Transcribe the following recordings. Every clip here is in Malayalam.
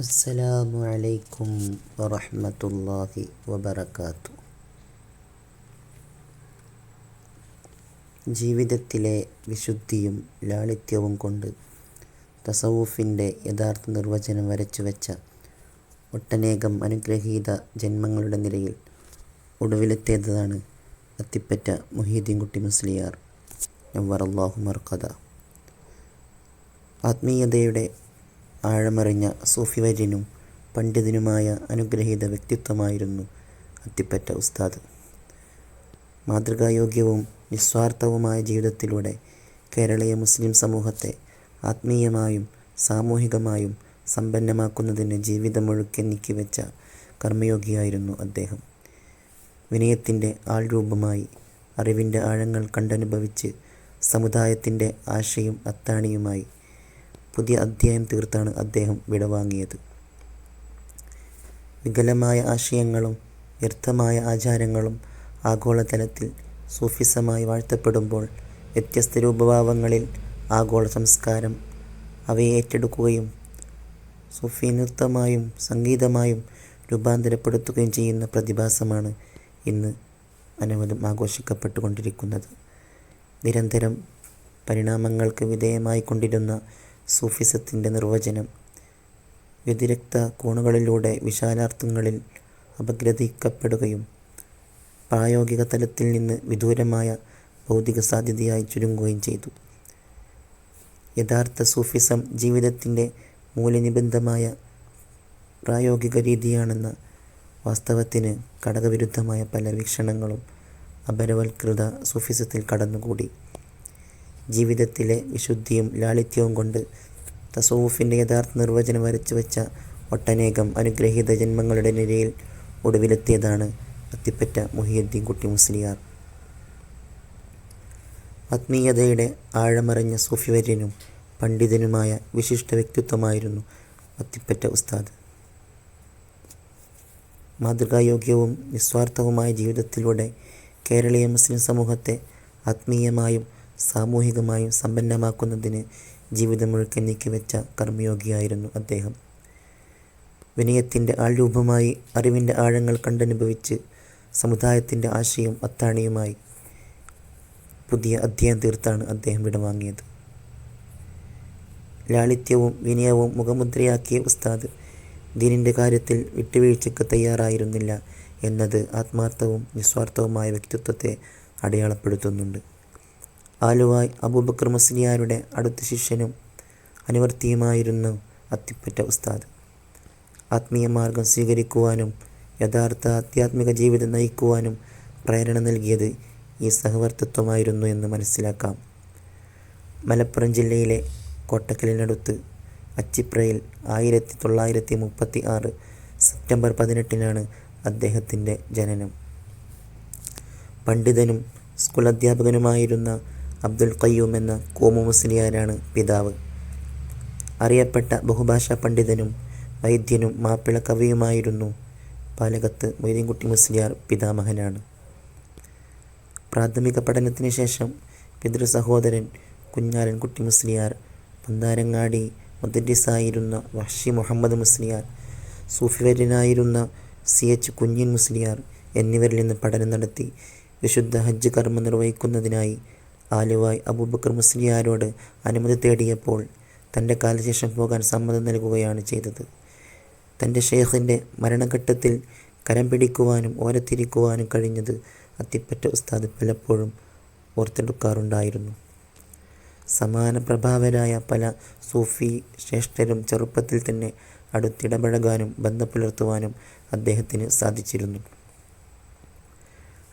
അസ്സലാമു അലൈക്കും വറഹ്മത്തുള്ളാഹി വബർക്കാത്തു ജീവിതത്തിലെ വിശുദ്ധിയും ലാളിത്യവും കൊണ്ട് തസവൂഫിന്റെ യഥാർത്ഥ നിർവചനം വരച്ചു വെച്ച ഒട്ടനേകം അനുഗ്രഹീത ജന്മങ്ങളുടെ നിരയിൽ ഒടുവിലെത്തിയതാണ് അത്തിപ്പറ്റ മുഹീദ്ദീൻ കുട്ടി മുസ്ലിയാർ. നവറല്ലാഹു മർക്കഥ ആത്മീയതയുടെ ആഴമറിഞ്ഞ സൂഫിവര്യനും പണ്ഡിതനുമായ അനുഗ്രഹീത വ്യക്തിത്വമായിരുന്നു അത്തിപ്പറ്റ ഉസ്താദ്. മാതൃകായോഗ്യവും നിസ്വാർത്ഥവുമായ ജീവിതത്തിലൂടെ കേരളീയ മുസ്ലിം സമൂഹത്തെ ആത്മീയമായും സാമൂഹികമായും സമ്പന്നമാക്കുന്നതിന് ജീവിതമൊഴുക്കി നീക്കിവെച്ച കർമ്മയോഗിയായിരുന്നു അദ്ദേഹം. വിനയത്തിന്റെ ആൾരൂപമായി അറിവിന്റെ ആഴങ്ങൾ കണ്ടനുഭവിച്ച് സമുദായത്തിന്റെ ആശയും അത്താണിയുമായി പുതിയ അധ്യായം തീർത്താണ് അദ്ദേഹം വിടവാങ്ങിയത്. വികലമായ ആശയങ്ങളും വ്യർത്ഥമായ ആചാരങ്ങളും ആഗോളതലത്തിൽ സൂഫിസമായി വാഴ്ത്തപ്പെടുമ്പോൾ വ്യത്യസ്ത രൂപഭാവങ്ങളിൽ ആഗോള സംസ്കാരം അവയെ ഏറ്റെടുക്കുകയും സൂഫി നൃത്തമായും സംഗീതമായും രൂപാന്തരപ്പെടുത്തുകയും ചെയ്യുന്ന പ്രതിഭാസമാണ് ഇന്ന് അനവധം ആഘോഷിക്കപ്പെട്ടുകൊണ്ടിരിക്കുന്നത്. നിരന്തരം പരിണാമങ്ങൾക്ക് വിധേയമായിക്കൊണ്ടിരുന്ന സൂഫിസത്തിന്റെ നിർവചനം. വ്യതിരക്ത കോണുകളിലൂടെ വിശാലാർത്ഥങ്ങളിൽ അപഗ്രഥിക്കപ്പെടുകയും പ്രായോഗിക തലത്തിൽ നിന്ന് വിദൂരമായ ഭൗതിക സാധ്യതയായി ചുരുങ്ങുകയും ചെയ്തു. യഥാർത്ഥ സൂഫിസം ജീവിതത്തിന്റെ മൂല്യനിബന്ധമായ പ്രായോഗിക രീതിയാണെന്ന വാസ്തവത്തിന് ഘടകവിരുദ്ധമായ പല വീക്ഷണങ്ങളും അപരവൽകൃത സൂഫിസത്തിൽ കടന്നുകൂടി. ജീവിതത്തിലെ വിശുദ്ധിയും ലാളിത്യവും കൊണ്ട് തസവുഫിന്റെ യഥാർത്ഥ നിർവചനം വരച്ചു വെച്ച ഒട്ടനേകം അനുഗ്രഹീത ജന്മങ്ങളുടെ നിരയിൽ ഒടുവിലെത്തിയതാണ് അത്തിപ്പറ്റ മുഹിയുദ്ദീൻ കുട്ടി മുസ്ലിയാർ. ആത്മീയതയുടെ ആഴമറിഞ്ഞ സൂഫിവര്യനും പണ്ഡിതനുമായ വിശിഷ്ട വ്യക്തിത്വമായിരുന്നു അത്തിപ്പറ്റ ഉസ്താദ്. മാതൃകായോഗ്യവും നിസ്വാർത്ഥവുമായ ജീവിതത്തിലൂടെ കേരളീയ മുസ്ലിം സമൂഹത്തെ ആത്മീയമായും സാമൂഹികമായും സമ്പന്നമാക്കുന്നതിന് ജീവിതം മുഴുക്കൻ നീക്കിവെച്ച കർമ്മയോഗിയായിരുന്നു അദ്ദേഹം. വിനയത്തിന്റെ ആൾരൂപമായി അറിവിന്റെ ആഴങ്ങൾ കണ്ടനുഭവിച്ച് സമുദായത്തിന്റെ ആശയം അത്താണിയുമായി പുതിയ അധ്യായം തീർത്താണ് അദ്ദേഹം വിടവാങ്ങിയത്. ലാളിത്യവും വിനയവും മുഖമുദ്രയാക്കിയ ഉസ്താദ് ദീനിന്റെ കാര്യത്തിൽ വിട്ടുവീഴ്ചയ്ക്ക് തയ്യാറായിരുന്നില്ല എന്നത് ആത്മാർത്ഥവും നിസ്വാർത്ഥവുമായ വ്യക്തിത്വത്തെ അടയാളപ്പെടുത്തുന്നുണ്ട്. ആലുവായ് അബൂബക്കർ മുസ്ലിയാരുടെ അടുത്ത ശിഷ്യനും അനുവർത്തിയുമായിരുന്നു അത്തിപ്പറ്റ ഉസ്താദ്. ആത്മീയ മാർഗം സ്വീകരിക്കുവാനും യഥാർത്ഥ ആധ്യാത്മിക ജീവിതം നയിക്കുവാനും പ്രേരണ നൽകിയത് ഈ സഹവർത്തിത്വമായിരുന്നു എന്ന് മനസ്സിലാക്കാം. മലപ്പുറം ജില്ലയിലെ കോട്ടക്കലിനടുത്ത് അച്ചിപ്രയിൽ ആയിരത്തി തൊള്ളായിരത്തി മുപ്പത്തി ആറ് സെപ്റ്റംബർ പതിനെട്ടിനാണ് അദ്ദേഹത്തിന്റെ ജനനം. പണ്ഡിതനും സ്കൂൾ അധ്യാപകനുമായിരുന്ന അബ്ദുൽ ഖയ്യൂം എന്ന കോമു മുസ്ലിയാരാണ് പിതാവ്. അറിയപ്പെട്ട ബഹുഭാഷാ പണ്ഡിതനും വൈദ്യനും മാപ്പിള കവിയുമായിരുന്നു പാലകത്ത് മൊയ്തീൻകുട്ടി മുസ്ലിയാർ പിതാമഹനാണ്. പ്രാഥമിക പഠനത്തിന് ശേഷം പിതൃ സഹോദരൻ കുഞ്ഞാലൻകുട്ടി മുസ്ലിയാർ പന്താരങ്ങാടി മുദ്രിസായിരുന്ന വഷി മുഹമ്മദ് മുസ്ലിയാർ സൂഫിവര്യനായിരുന്ന സി എച്ച് കുഞ്ഞിൻ മുസ്ലിയാർ എന്നിവരിൽ നിന്ന് പഠനം നടത്തി വിശുദ്ധ ഹജ്ജ് കർമ്മം നിർവഹിക്കുന്നതിനായി ആലുവായ് അബൂബക്കർ മുസ്ലിയാരോട് അനുമതി തേടിയപ്പോൾ തന്റെ കാലശേഷം പോകാൻ സമ്മതം നൽകുകയാണ് ചെയ്തത്. തന്റെ ഷെയ്ഖിന്റെ മരണഘട്ടത്തിൽ കരം പിടിക്കുവാനും ഓരത്തിരിക്കുവാനും കഴിഞ്ഞത് അത്തിപ്പറ്റ ഉസ്താദ് പലപ്പോഴും ഓർത്തെടുക്കാറുണ്ടായിരുന്നു. സമാന പ്രഭാവരായ പല സൂഫി ശ്രേഷ്ഠരും ചെറുപ്പത്തിൽ തന്നെ അടുത്തിടപഴകാനും ബന്ധം പുലർത്തുവാനും അദ്ദേഹത്തിന് സാധിച്ചിരുന്നു.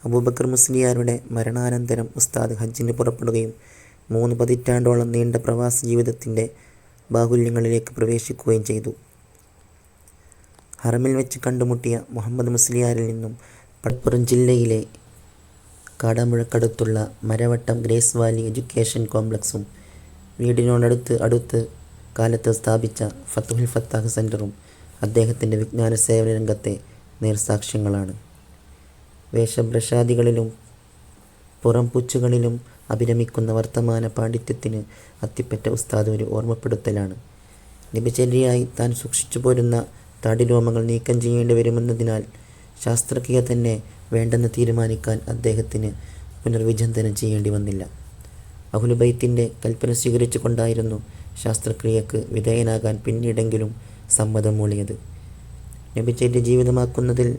അബൂബക്കർ മുസ്ലിയാരുടെ മരണാനന്തരം ഉസ്താദ് ഹജ്ജിന് പുറപ്പെടുകയും മൂന്ന് പതിറ്റാണ്ടോളം നീണ്ട പ്രവാസ ജീവിതത്തിന്റെ ബാഹുല്യങ്ങളിലേക്ക് പ്രവേശിക്കുകയും ചെയ്തു. ഹറമിൽ വെച്ച് കണ്ടുമുട്ടിയ മുഹമ്മദ് മുസ്ലിയാരിൽ നിന്നും മലപ്പുറം ജില്ലയിലെ കാടാമുഴക്കടുത്തുള്ള മരവട്ടം ഗ്രേസ് വാലി എഡ്യൂക്കേഷൻ കോംപ്ലക്സും വീടിനോടടുത്ത് അടുത്ത് കാലത്ത് സ്ഥാപിച്ച ഫത്തുൽ ഫത്താഹ് സെന്ററും അദ്ദേഹത്തിന്റെ വിജ്ഞാന സേവന രംഗത്തെ നേർസാക്ഷ്യങ്ങളാണ്. വേഷഭ്രഷാദികളിലും പുറംപുച്ചുകളിലും അഭിരമിക്കുന്ന വർത്തമാന പാണ്ഡിത്യത്തിന് അത്തിപ്പറ്റ ഉസ്താദ് ഒരു ഓർമ്മപ്പെടുത്തലാണ്. നബിചര്യയായി താൻ സൂക്ഷിച്ചു പോരുന്ന താടിരോമങ്ങൾ നീക്കം ചെയ്യേണ്ടി വരുമെന്നതിനാൽ ശാസ്ത്രജ്ഞ തന്നെ വേണ്ടെന്ന് തീരുമാനിക്കാൻ അദ്ദേഹത്തിന് പുനർവിചിന്തനം ചെയ്യേണ്ടി വന്നില്ല. അഹുലുബൈത്തിന്റെ കൽപ്പന സ്വീകരിച്ചു കൊണ്ടായിരുന്നു ശാസ്ത്രക്രിയക്ക് വിധേയനാകാൻ പിന്നീടെങ്കിലും സമ്മതം മൂളിയത്. നബിചേരി ജീവിതമാക്കുന്നതിൽ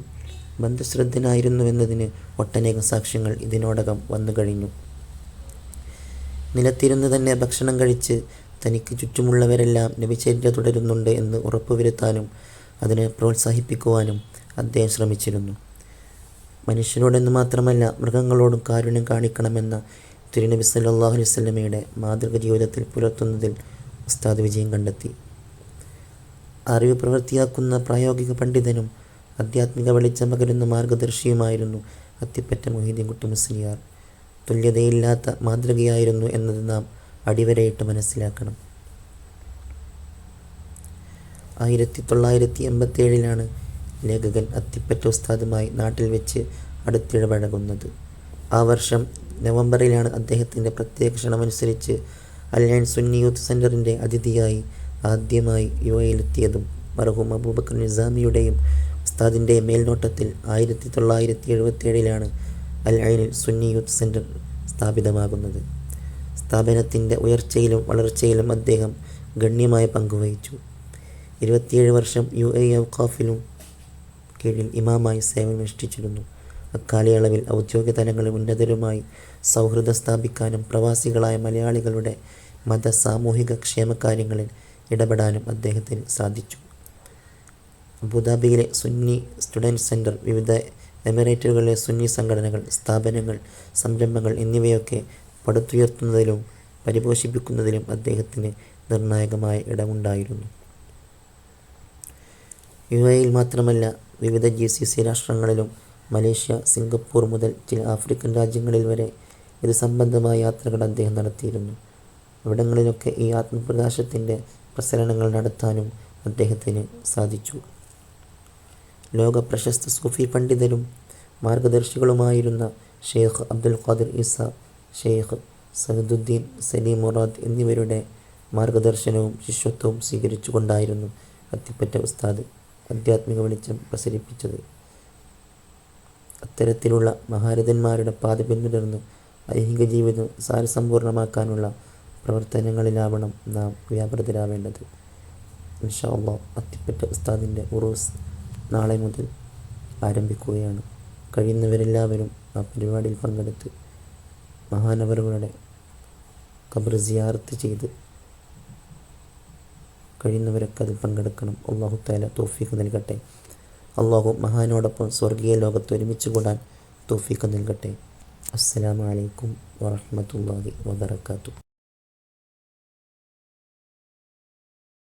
ബന്ധശ്രദ്ധനായിരുന്നുവെന്നതിന് ഒട്ടനേകം സാക്ഷ്യങ്ങൾ ഇതിനോടകം വന്നു കഴിഞ്ഞു. നിലത്തിരുന്ന് തന്നെ ഭക്ഷണം കഴിച്ച് തനിക്ക് ചുറ്റുമുള്ളവരെല്ലാം നബിചര്യ തുടരുന്നുണ്ട് എന്ന് ഉറപ്പുവരുത്താനും അതിനെ പ്രോത്സാഹിപ്പിക്കുവാനും അദ്ദേഹം ശ്രമിച്ചിരുന്നു. മനുഷ്യരോടെന്ന് മാത്രമല്ല മൃഗങ്ങളോടും കാരുണ്യം കാണിക്കണമെന്ന തിരുനബി സല്ലാഹു അലൈഹി മാതൃക ജീവിതത്തിൽ പുലർത്തുന്നതിൽ ഉസ്താദ് വിജയം കണ്ടെത്തി. അറിവ് പ്രവൃത്തിയാക്കുന്ന പ്രായോഗിക പണ്ഡിതനും ആധ്യാത്മിക വെളിച്ചം പകരുന്ന മാർഗദർശിയുമായിരുന്നു അത്തിപ്പറ്റ മൊഹീദ്ദീൻകുട്ടി മുസ്ലിയാർ. തുല്യതയില്ലാത്ത മാതൃകയായിരുന്നു എന്നത് നാം അടിവരയിട്ട് മനസ്സിലാക്കണം. ആയിരത്തി തൊള്ളായിരത്തി എൺപത്തി ഏഴിലാണ് ലേഖകൻ അത്തിപ്പറ്റ ഉസ്താദുമായി നാട്ടിൽ വെച്ച് അടുത്തിടപഴകുന്നത്. ആ വർഷം നവംബറിലാണ് അദ്ദേഹത്തിന്റെ പ്രത്യേക ക്ഷണമനുസരിച്ച് അലയൻ സുന്നി യൂത്ത് സെന്ററിന്റെ അതിഥിയായി ആദ്യമായി യു എയിലെത്തിയതും മർഹൂം അബൂബക്കർ നിസാമിയുടെയും ഉസ്താദിന്റെ മേൽനോട്ടത്തിൽ ആയിരത്തി തൊള്ളായിരത്തി എഴുപത്തേഴിലാണ് അൽ ഐനിൽ സുന്നി യൂത്ത് സെന്റർ സ്ഥാപിതമാകുന്നത്. സ്ഥാപനത്തിന്റെ ഉയർച്ചയിലും വളർച്ചയിലും അദ്ദേഹം ഗണ്യമായ പങ്കുവഹിച്ചു ഇരുപത്തിയേഴ് വർഷം യു എ ഔഖാഫിലും കീഴിൽ ഇമാമായി സേവനമനുഷ്ഠിച്ചിരുന്നു. അക്കാലയളവിൽ ഔദ്യോഗിക തലങ്ങളിൽ ഉന്നതരുമായി സൗഹൃദം സ്ഥാപിക്കാനും പ്രവാസികളായ മലയാളികളുടെ മത സാമൂഹിക ക്ഷേമകാര്യങ്ങളിൽ ഇടപെടാനും അദ്ദേഹത്തിന് സാധിച്ചു. അബുദാബിയിലെ സുന്നി സ്റ്റുഡന്റ് സെന്റർ വിവിധ എമിറേറ്റുകളിലെ സുന്നി സംഘടനകൾ സ്ഥാപനങ്ങൾ സംരംഭങ്ങൾ എന്നിവയൊക്കെ പടുത്തുയർത്തുന്നതിലും പരിപോഷിപ്പിക്കുന്നതിലും അദ്ദേഹത്തിന് നിർണായകമായ ഇടമുണ്ടായിരുന്നു. യു എയിൽ മാത്രമല്ല വിവിധ ജി സി സി രാഷ്ട്രങ്ങളിലും മലേഷ്യ സിംഗപ്പൂർ മുതൽ ചില ആഫ്രിക്കൻ രാജ്യങ്ങളിൽ വരെ ഇത് സംബന്ധമായ യാത്രകൾ അദ്ദേഹം നടത്തിയിരുന്നു. ഇവിടങ്ങളിലൊക്കെ ഈ ആത്മപ്രകാശത്തിന്റെ പ്രസരണങ്ങൾ നടത്താനും അദ്ദേഹത്തിന് സാധിച്ചു. ലോക പ്രശസ്ത സൂഫി പണ്ഡിതരും മാർഗദർശികളുമായിരുന്ന Sheikh Abdul Qadir Isa Sheikh Saaduddin Salim Murad എന്നിവരുടെ മാർഗദർശനവും ശിഷ്യത്വവും സ്വീകരിച്ചുകൊണ്ടായിരുന്നു അത്തിപ്പറ്റ ഉസ്താദ് ആധ്യാത്മിക വെളിച്ചം പ്രസരിപ്പിച്ചത്. അത്തരത്തിലുള്ള മഹാരഥന്മാരുടെ പാത പിന്തുടർന്ന് ഐഹിക ജീവിതം സാരസമ്പൂർണമാക്കാനുള്ള പ്രവർത്തനങ്ങളിലാവണം നാം വ്യാപൃതരാവേണ്ടത്. ഇൻഷാ അള്ളാഹ് അത്തിപ്പറ്റ ഉസ്താദിന്റെ ഉറൂസ്. നാളെ മുതൽ ആരംഭിക്കുകയാണ്. കഴിയുന്നവരെല്ലാവരും ആ പരിപാടിയിൽ പങ്കെടുത്ത് മഹാനവറുകളുടെ ഖബർ സിയാർത്ത് ചെയ്ത് കഴിയുന്നവരൊക്കെ അതിൽ പങ്കെടുക്കണം. അള്ളാഹു താല തോഫീക്ക് നൽകട്ടെ. അള്ളാഹു മഹാനോടൊപ്പം സ്വർഗീയ ലോകത്ത് ഒരുമിച്ച് കൂടാൻ തോഫീക്ക് നൽകട്ടെ. അസ്സലാമു അലൈക്കും വറഹ്മത്തുള്ളാഹി വബറകാതുഹു.